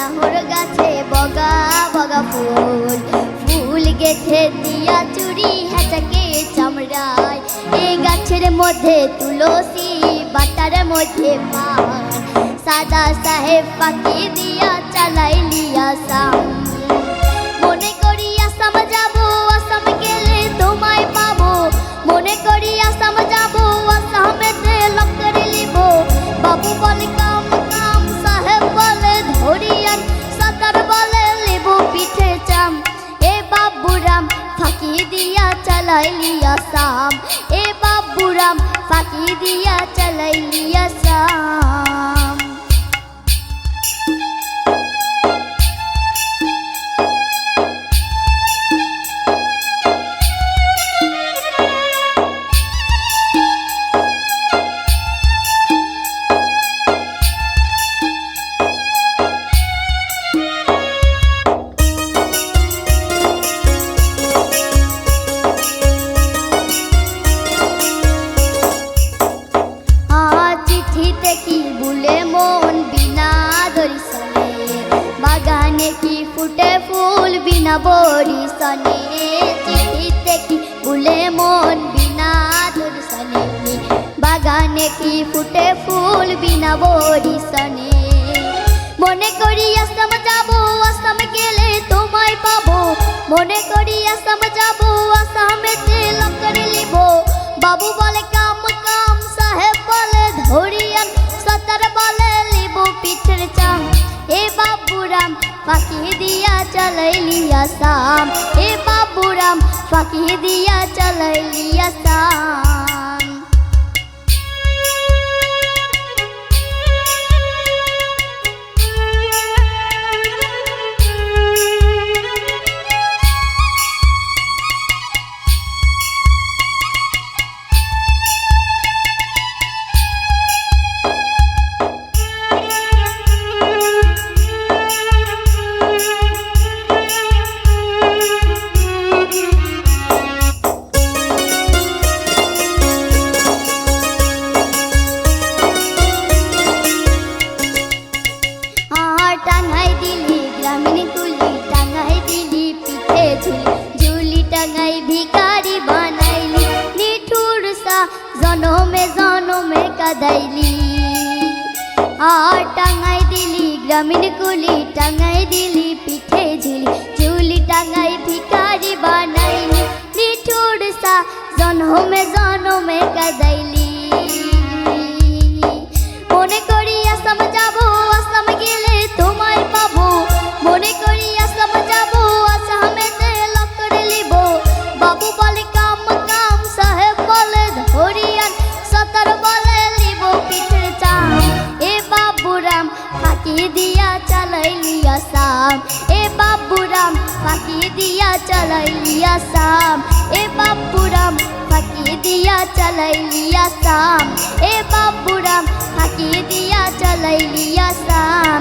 নাহর গাছে বগা বগা ফুল। ফুল গেছে দিয়া চুরি হেঁচাকে চামড়ায়। এই গাছের মধ্যে তুলসী বাটার মধ্যে পান সাদা সাহেব পাখি দিয়া চালাই লিয়া ফাঁকি দিয়া চালাইলি আসাম। এ বাবুরাম ফাঁকি দিয়া মন বিনা দরিসনে বাগানে কি ফুটে ফুল বিনা বরিসনে? চিঠিতে কি বুলে মন বিনা দরিসনে বাগানে কি ফুটে ফুল বিনা বরিসনে? মনে করি আসাম যাব, আসাম গেলে তোমায় পাবো। মনে করি আসাম যাব আসামেতে লকর নিব। বাবু বলে বাবুরাম ফাঁকি দিয়া চালাইলি আসাম। এ বাবুরাম ফাঁকি দিয়া চালাইলি আসাম। জনমে আর টাঙ্গাই দিলি গ্রামীণ কুলি টাঙ্গাই দিলি পিঠে ঝুলি ঝুলি টাঙ্গাই ভিকারি বানাইলি নিঠুর সা জনমে জনমে কাদাইলি মনে করি আসাম যাব আসাম গেলে তোমায় পাবো মনে করি ফাঁকি দিয়া চালাইলি আসাম। এ বাবুরাম, ফাঁকি দিয়া চালাইলি আসাম। এ বাবুরাম, ফাঁকি দিয়া চালাইলি আসাম। এ বাবুরাম, ফাঁকি দিয়া চালাইলি আসাম।